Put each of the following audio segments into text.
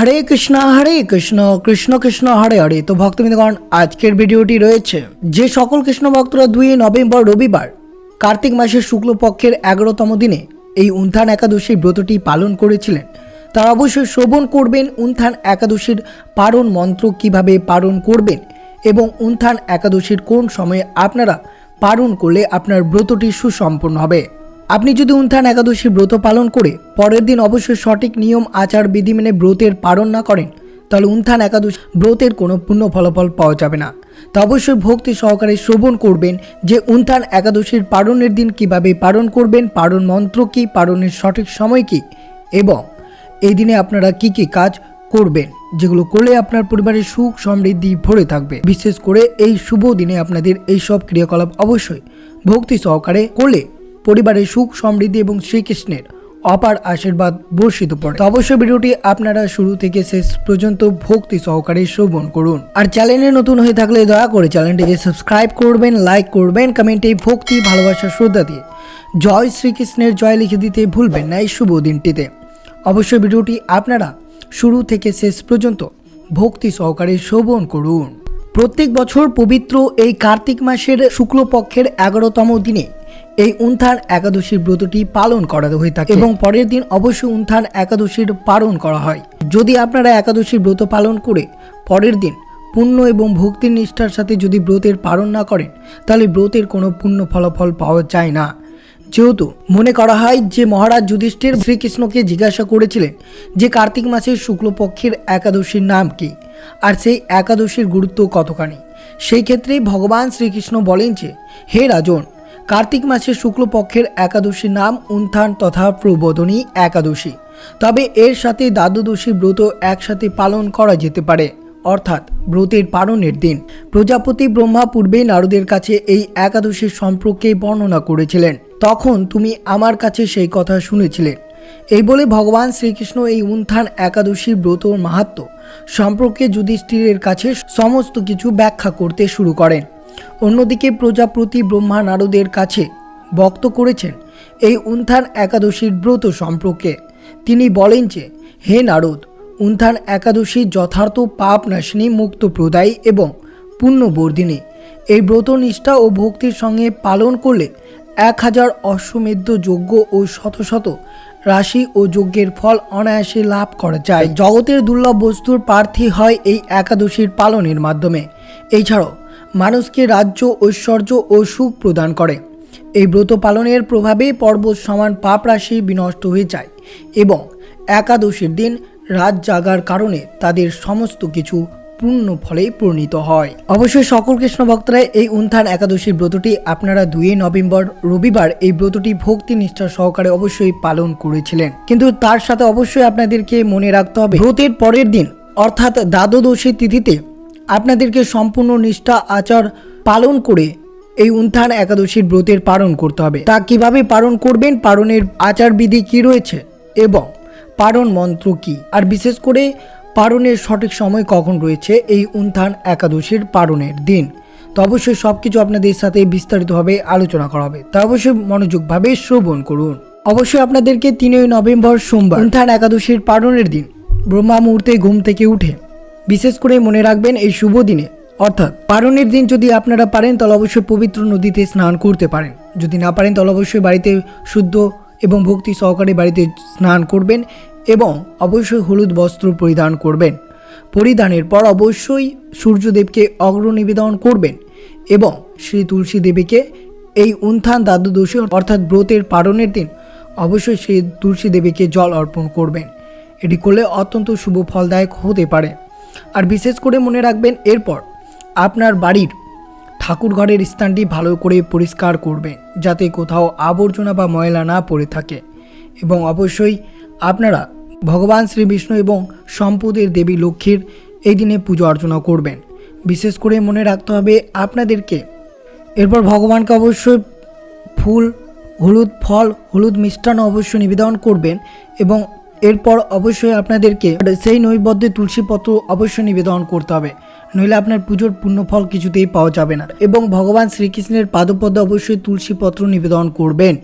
হরে কৃষ্ণ হরে কৃষ্ণ কৃষ্ণ কৃষ্ণ, হরে হরে। তো ভক্তবৃন্দগণ, আজকের ভিডিওটি রয়েছে। যে সকল কৃষ্ণ ভক্তরা দুই নভেম্বর রবিবার কার্তিক মাসের শুক্লপক্ষের এগারোতম দিনে এই উত্থান একাদশীর ব্রতটি পালন করেছিলেন, তারা অবশ্যই শ্রবণ করবেন উত্থান একাদশীর পারণ মন্ত্র কীভাবে পালন করবেন এবং উন্থান একাদশীর কোন সময়ে আপনারা পালন করলে আপনার ব্রতটি সুসম্পন্ন হবে। আপনি যদি উন্থান একাদশী ব্রত পালন করে পরের দিন অবশ্যই সঠিক নিয়ম, আচার, বিধি মেনে ব্রতের পালন না করেন, তাহলে উন্থান একাদশী ব্রতের কোনো পূর্ণ ফলাফল পাওয়া যাবে না। তা অবশ্যই ভক্তি সহকারে শ্রবণ করবেন যে উন্থান একাদশীর পালনের দিন কীভাবে পালন করবেন, পালন মন্ত্র কী, পালনের সঠিক সময় কী, এবং এই দিনে আপনারা কি কি কাজ করবেন, যেগুলো করলে আপনার পরিবারের সুখ সমৃদ্ধি ভরে থাকবে। বিশেষ করে এই শুভ দিনে আপনাদের এই সব ক্রিয়াকলাপ অবশ্যই ভক্তি সহকারে করলে পরিবারের সুখ, সমৃদ্ধি এবং শ্রীকৃষ্ণের অপার আশীর্বাদ বর্ষিত পড়ে। তো অবশ্যই ভিডিওটি আপনারা শুরু থেকে শেষ পর্যন্ত ভক্তি সহকারে শ্রবণ করুন। আর চ্যানেলে নতুন হয়ে থাকলে দয়া করে চ্যানেলটিকে সাবস্ক্রাইব করবেন, লাইক করবেন, কমেন্টে ভক্তি, ভালোবাসা, শ্রদ্ধা দিয়ে জয় শ্রীকৃষ্ণের জয় লিখে দিতে ভুলবেন না এই শুভ দিনটিতে। অবশ্যই ভিডিওটি আপনারা শুরু থেকে শেষ পর্যন্ত ভক্তি সহকারে শ্রবণ করুন। প্রত্যেক বছর পবিত্র এই কার্তিক মাসের শুক্লপক্ষের এগারোতম দিনে এই উন্থান একাদশীর ব্রতটি পালন করা হয়ে থাকে এবং পরের দিন অবশ্যই উন্থান একাদশীর পালন করা হয়। যদি আপনারা একাদশীর ব্রত পালন করে পরের দিন পুণ্য এবং ভক্তির নিষ্ঠার সাথে যদি ব্রতের পালন না করেন, তাহলে ব্রতের কোনো পুণ্য ফলাফল পাওয়া যায় না। যেহেতু মনে করা হয় যে মহারাজ যুধিষ্ঠির শ্রীকৃষ্ণকে জিজ্ঞাসা করেছিলেন যে কার্তিক মাসের শুক্লপক্ষের একাদশীর নাম কি। আর সেই একাদশীর গুরুত্ব কতখানি? সেই ক্ষেত্রে ভগবান শ্রীকৃষ্ণ বলেন যে, হে রাজন, কার্তিক মাসের শুক্লপক্ষের একাদশীর নাম উন্থান তথা প্রবোধনী একাদশী। তবে এর সাথে দ্বাদশী ব্রত একসাথে পালন করা যেতে পারে, অর্থাৎ ব্রতের পালনের দিন। প্রজাপতি ব্রহ্মা পূর্বে নারদের কাছে এই একাদশীর সম্পর্কে বর্ণনা করেছিলেন। তখন তুমি আমার কাছে সেই কথা শুনেছিলেন এই বলে ভগবান শ্রীকৃষ্ণ এই উত্থান একাদশীর ব্রতর মাহাত্ম সম্পর্কে যুধিষ্ঠিরের কাছে সমস্ত কিছু ব্যাখ্যা করতে শুরু করেন। অন্যদিকে প্রজাপতি ব্রহ্মা নারদের কাছে বক্ত করেছেন এই উন্থান একাদশীর ব্রত সম্পর্কে। তিনি বলেন যে, হে নারদ উন্থান একাদশী যথার্থ পাপ নাশিনী মুক্ত প্রদায়ী এবং পুণ্যবর্ধিনী। এই ব্রত নিষ্ঠা ও ভক্তির সঙ্গে পালন করলে এক হাজার অশ্বমেধ যজ্ঞ ও শত শত রাশি ও যজ্ঞের ফল অনায়াসে লাভ করা যায়। জগতের দুর্লভ বস্তুর প্রার্থী হয় এই একাদশীর পালনের মাধ্যমে। এছাড়াও, মানুষকে রাজ্য, ঐশ্বর্য ও সুখ প্রদান করে। এই ব্রত পালনের প্রভাবে পর্বত সমান পাপ রাশি বিনষ্ট হয়ে যায় এবং একাদশীর দিন রাত জাগার কারণে তাদের সমস্ত কিছু পূর্ণ ফলে পরিণত হয়। অবশ্যই সকল কৃষ্ণ ভক্তরা এই উন্থান একাদশীর ব্রতটি আপনারা দুই নভেম্বর, রবিবার এই ব্রতটি ভক্তি নিষ্ঠা সহকারে অবশ্যই পালন করেছিলেন। কিন্তু তার সাথে অবশ্যই আপনাদেরকে মনে রাখতে হবে, ব্রতের পরের দিন, অর্থাৎ দ্বাদশী তিথিতে আপনাদেরকে সম্পূর্ণ নিষ্ঠা, আচার পালন করে এই উন্থান একাদশীর ব্রতের পালন করতে হবে। তা কীভাবে পালন করবেন? পালনের আচার বিধি কি রয়েছে? এবং পারণ মন্ত্র কি? আর বিশেষ করে পারণের সঠিক সময় কখন রয়েছে এই উন্থান একাদশীর পারণের দিন? তো অবশ্যই সব কিছু আপনাদের সাথে বিস্তারিতভাবে আলোচনা করা হবে। তা অবশ্যই মনোযোগভাবে শ্রবণ করুন। অবশ্যই আপনাদেরকে তিনই নভেম্বর সোমবার উন্থান একাদশীর পারণের দিন, ব্রহ্মা মুহূর্তে ঘুম থেকে উঠে। বিশেষ করে মনে রাখবেন এই শুভ দিনে। অর্থাৎ পারণের দিন যদি আপনারা পারেন, তাহলে অবশ্যই পবিত্র নদীতে স্নান করতে পারেন। যদি না পারেন, তাহলে অবশ্যই বাড়িতে শুদ্ধ এবং ভক্তি সহকারে বাড়িতে স্নান করবেন। এবং অবশ্যই হলুদ বস্ত্র পরিধান করবেন। পরিধানের পর অবশ্যই সূর্যদেবকে অগ্র নিবেদন করবেন এবং শ্রী তুলসী দেবীকে এই উন্থান দ্বাদশী অর্থাৎ ব্রতের পালনের দিন অবশ্যই শ্রী তুলসী দেবীকে জল অর্পণ করবেন। এটি করলে অত্যন্ত শুভ ফলদায়ক হতে পারে। আর বিশেষ করে মনে রাখবেন, এরপর আপনার বাড়ির ঠাকুর ঘরের স্থানটি ভালো করে পরিষ্কার করবেন, যাতে কোথাও আবর্জনা বা ময়লা না পড়ে থাকে। এবং অবশ্যই আপনারা ভগবান শ্রী বিষ্ণু এবং সম্পদের দেবী লক্ষ্মীর এই দিনে পুজো অর্চনা করবেন। বিশেষ করে মনে রাখতে হবে আপনাদেরকে। এরপর ভগবানকে অবশ্যই ফুল, হলুদ, ফল, হলুদ মিষ্টান্ন অবশ্যই নিবেদন করবেন এবং এরপর অবশ্যই আপনাদেরকে সেই নৈবদ্যে তুলসী পত্র অবশ্যই নিবেদন করতে হবে। নইলে আপনার পুজোর পূর্ণফল কিছুতেই পাওয়া যাবে না এবং ভগবান শ্রীকৃষ্ণের পাদপদ্মে অবশ্যই তুলসী পত্র নিবেদন করবেন।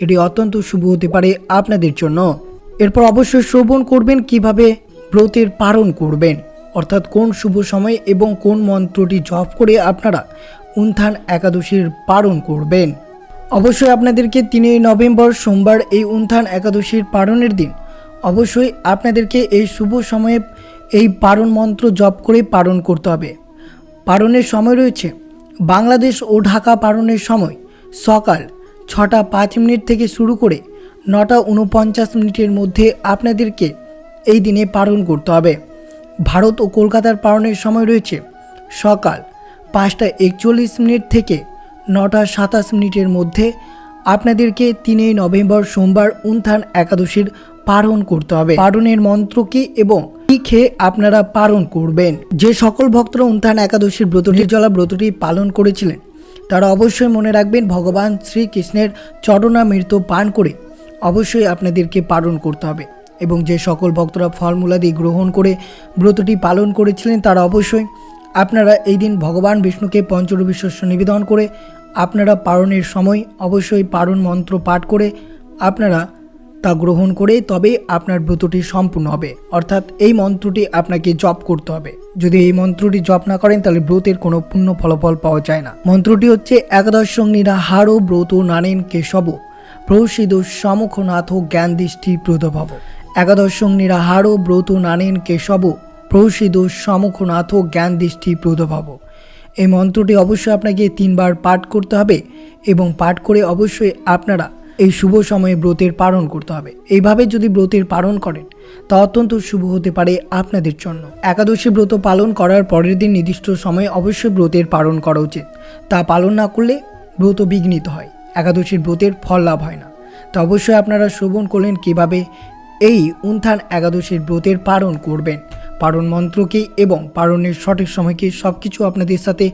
এটি অত্যন্ত শুভ হতে পারে আপনাদের জন্য। এরপর অবশ্যই শ্রবণ করবেন কীভাবে ব্রতের পালন করবেন। অর্থাৎ কোন শুভ সময় এবং কোন মন্ত্রটি জপ করে আপনারা উন্থান একাদশীর পালন করবেন। অবশ্যই আপনাদেরকে তিনই নভেম্বর সোমবার এই উন্থান একাদশীর পালনের দিন অবশ্যই আপনাদেরকে এই শুভ সময়ে এই পারণ মন্ত্র জপ করে পালন করতে হবে। পালনের সময় রয়েছে বাংলাদেশ ও ঢাকা পালনের সময় সকাল ছটা পাঁচ মিনিট থেকে শুরু করে নটা উনপঞ্চাশ মিনিটের মধ্যে আপনাদেরকে এই দিনে পালন করতে হবে। ভারত ও কলকাতার পালনের সময় রয়েছে সকাল পাঁচটা একচল্লিশ মিনিট থেকে নটা সাতাশ মিনিটের মধ্যে আপনাদেরকে তিনই নভেম্বর সোমবার উন্থান একাদশীর পালন করতে হবে। পালনের মন্ত্র কি এবং কি খেয়ে আপনারা পালন করবেন? যে সকল ভক্তরা উন্থান একাদশীর ব্রত, নির্জলা ব্রতটি পালন করেছিলেন, তারা অবশ্যই মনে রাখবেন, ভগবান শ্রীকৃষ্ণের চরণামৃত পান করে অবশ্যই আপনাদেরকে পালন করতে হবে। এবং যে সকল ভক্তরা ফলমূলাদি গ্রহণ করে ব্রতটি পালন করেছিলেন, তারা অবশ্যই আপনারা এই দিন ভগবান বিষ্ণুকে পঞ্চরবি শস্য নিবেদন করে আপনারা পারণের সময় অবশ্যই পারণ মন্ত্র পাঠ করে আপনারা তা গ্রহণ করে তবে আপনার ব্রতটি সম্পূর্ণ হবে। অর্থাৎ এই মন্ত্রটি আপনাকে জপ করতে হবে। যদি এই মন্ত্রটি জপ না করেন, তাহলে ব্রতের কোনো পূর্ণ ফলাফল পাওয়া যায় না। মন্ত্রটি হচ্ছে, একাদশ হারো ব্রত নানেন কেশব। প্রসিদ সমুখনাথ জ্ঞান দৃষ্টি প্রদভাব একাদশ সঙ্গীরা হারো ব্রত নানেন কেশব প্রসিদ সমুখনাথ জ্ঞান দৃষ্টি প্রদভাব এই মন্ত্রটি অবশ্যই আপনাকে তিনবার পাঠ করতে হবে এবং পাঠ করে অবশ্যই আপনারা এই শুভ সময়ে ব্রতের পালন করতে হবে। এইভাবে যদি ব্রতের পালন করেন, তা অত্যন্ত শুভ হতে পারে আপনাদের জন্য। একাদশী ব্রত পালন করার পরের দিন নির্দিষ্ট সময়ে অবশ্যই ব্রতের পালন করা উচিত। তা পালন না করলে ব্রত বিঘ্নিত হয়। একাদশীর ব্রতের ফল লাভ হয় না। তো অবশ্যই আপনারা শ্রবণ করলেন কীভাবে এই উন্থান একাদশীর ব্রতের পালন করবেন। পারণ মন্ত্র কি এবং পারণের সঠিক সময় কি সব কিছু আপনাদের সাথে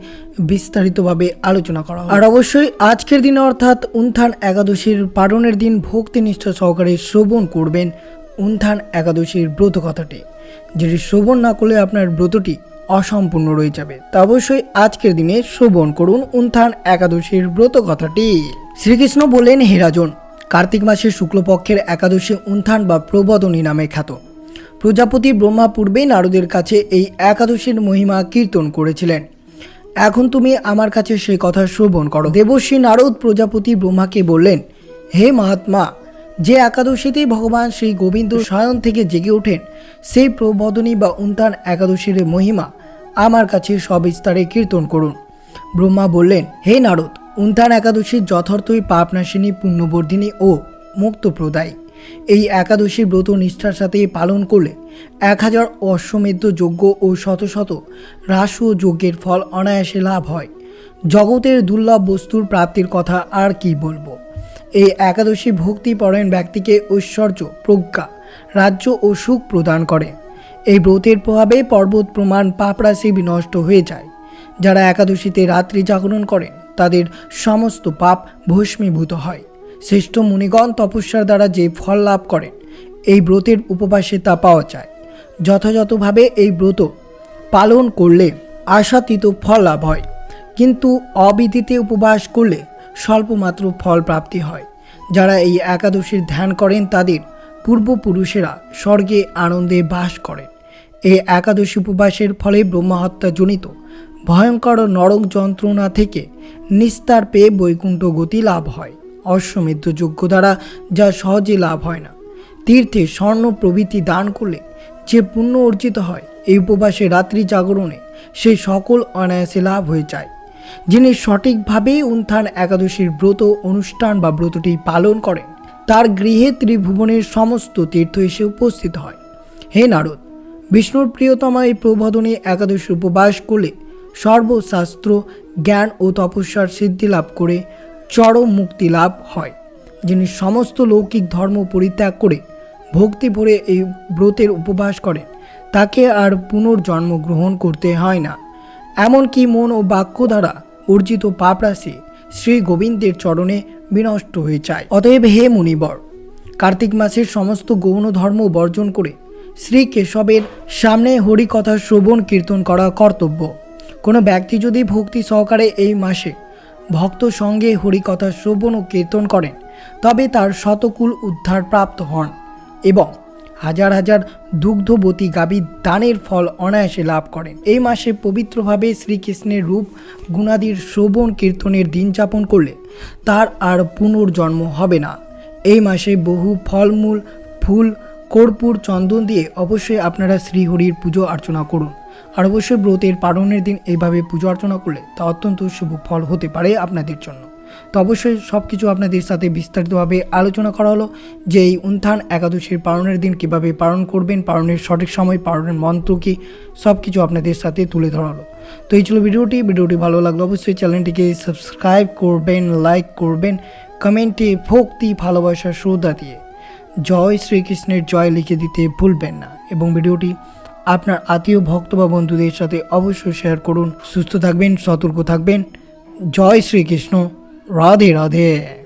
বিস্তারিতভাবে আলোচনা করা আর অবশ্যই আজকের দিনে অর্থাৎ উন্থান একাদশীর পারণের দিন ভক্তি নিষ্ঠা সহকারে শ্রবণ করবেন উন্থান একাদশীর ব্রত কথাটি যেটি শ্রবণ না করলে আপনার ব্রতটি অসম্পূর্ণ রয়ে যাবে। তা অবশ্যই আজকের দিনে শ্রবণ করুন উন্থান একাদশীর ব্রত কথাটি শ্রীকৃষ্ণ বললেন হে রাজন, কার্তিক মাসের শুক্লপক্ষের একাদশী উন্থান বা প্রবদনী নামে খ্যাত। প্রজাপতি ব্রহ্মা পূর্বেই নারদের কাছে এই একাদশীর মহিমা কীর্তন করেছিলেন। এখন তুমি আমার কাছে সেই কথা শ্রবণ করো। দেবশ্রী নারদ প্রজাপতি ব্রহ্মাকে বললেন, হে মহাত্মা, যে একাদশীতেই ভগবান শ্রী গোবিন্দ শয়ন থেকে জেগে ওঠেন, সেই প্রবদনী বা উন্তান একাদশীর মহিমা আমার কাছে সবিস্তারে কীর্তন করুন। ব্রহ্মা বললেন, হে নারদ উন্তান একাদশীর যথার্থই পাপনাশিনী পুণ্যবর্ধিনী ও মুক্তপ্রদায়ী। এই একাদশী ব্রত নিষ্ঠার সাথে পালন করলে এক হাজার অশ্বমেধ যজ্ঞ ও শত শত রাস ও যজ্ঞের ফল অনায়াসে লাভ হয়। জগতের দুর্লভ বস্তুর প্রাপ্তির কথা আর কি বলব? এই একাদশী ভক্তিপরায়ণ ব্যক্তিকে ঐশ্বর্য, প্রজ্ঞা, রাজ্য ও সুখ প্রদান করে। এই ব্রতের প্রভাবে পর্বত প্রমাণ পাপরাশি বিনষ্ট হয়ে যায়। যারা একাদশীতে রাত্রি জাগরণ করেন তাদের সমস্ত পাপ ভস্মীভূত হয়। শ্রেষ্ঠ মুনিগণ তপস্যার দ্বারা যে ফল লাভ করেন, এই ব্রতের উপবাসে তা পাওয়া যায়। যথাযথভাবে এই ব্রত পালন করলে আশাতীত ফল লাভ হয়, কিন্তু অবিধিতে উপবাস করলে স্বল্পমাত্র ফল প্রাপ্তি হয়। যারা এই একাদশীর ধ্যান করেন, তাদের পূর্বপুরুষেরা স্বর্গে আনন্দে বাস করেন। এই একাদশী উপবাসের ফলে ব্রহ্মহত্যা জনিত ভয়ঙ্কর নরক যন্ত্রণা থেকে নিস্তার পেয়ে বৈকুণ্ঠ গতি লাভ হয়। অশ্বমেধ যোগ্য দ্বারা যা সহজে লাভ হয় না। তীর্থে স্বর্ণ প্রভৃতি দান করলে যে পুণ্য অর্জিত হয়, এই উপবাসে রাত্রি জাগরণে সেই সকল অনায়াসে লাভ হয়ে যায়। যিনি সঠিকভাবে উন্থান একাদশীর ব্রত অনুষ্ঠান বা ব্রতটি পালন করেন, তার গৃহে ত্রিভুবনের সমস্ত তীর্থ এসে উপস্থিত হয়। হে নারদ, বিষ্ণুর প্রিয়তমা এই প্রবোধনে একাদশী উপবাস করলে সর্বশাস্ত্র, জ্ঞান ও তপস্যার সিদ্ধি লাভ করে চরম মুক্তি লাভ হয়। যিনি সমস্ত লৌকিক ধর্ম পরিত্যাগ করে ভক্তি ভরে এই ব্রতের উপবাস করেন, তাকে আর পুনর্জন্ম গ্রহণ করতে হয় না। এমনকি মন ও বাক্য দ্বারা অর্জিত পাপরাশি শ্রী গোবিন্দের চরণে বিনষ্ট হয়ে যায়। অতএব হে মুনিবর, কার্তিক মাসের সমস্ত গৌণ ধর্ম বর্জন করে শ্রী কেশবের সামনে হরিকথা শ্রবণ কীর্তন করা কর্তব্য। কোনো ব্যক্তি যদি ভক্তি সহকারে এই মাসে ভক্ত সঙ্গে হরিকথা শ্রবণ ও কীর্তন করেন, তবে তার শতকুল উদ্ধার প্রাপ্ত হন এবং হাজার হাজার দুগ্ধবতী গাভী দানের ফল অনায়াসে লাভ করেন। এই মাসে পবিত্রভাবে শ্রীকৃষ্ণের রূপ, গুণাদির শ্রবণ, কীর্তনের দিন যাপন করলে তার আর পুনর্জন্ম হবে না। এই মাসে বহু ফলমূল, ফুল, কর্পূর, চন্দন দিয়ে অবশ্যই আপনারা শ্রীহরির পুজো অর্চনা করুন। আর অবশ্যই ব্রতের পালনের দিন এইভাবে পুজো অর্চনা করলে তা অত্যন্ত শুভ ফল হতে পারে আপনাদের জন্য। তো অবশ্যই সব কিছু আপনাদের সাথে বিস্তারিতভাবে আলোচনা করা হলো যে এই উন্থান একাদশীর পালনের দিন কীভাবে পালন করবেন, পালনের সঠিক সময়, পালনের মন্ত্র কী সব কিছু আপনাদের সাথে তুলে ধরা হলো। তো এই ছিল ভিডিওটি ভিডিওটি ভালো লাগল অবশ্যই চ্যানেলটিকে সাবস্ক্রাইব করবেন, লাইক করবেন, কমেন্টে ভক্তি, ভালোবাসা, শ্রদ্ধা দিয়ে জয় শ্রীকৃষ্ণের জয় লিখে দিতে ভুলবেন না। এবং ভিডিওটি আপনার আত্মীয়, ভক্ত বা বন্ধুদের সাথে অবশ্যই শেয়ার করুন। সুস্থ থাকবেন, সতর্ক থাকবেন। জয় শ্রীকৃষ্ণ। রাধে রাধে।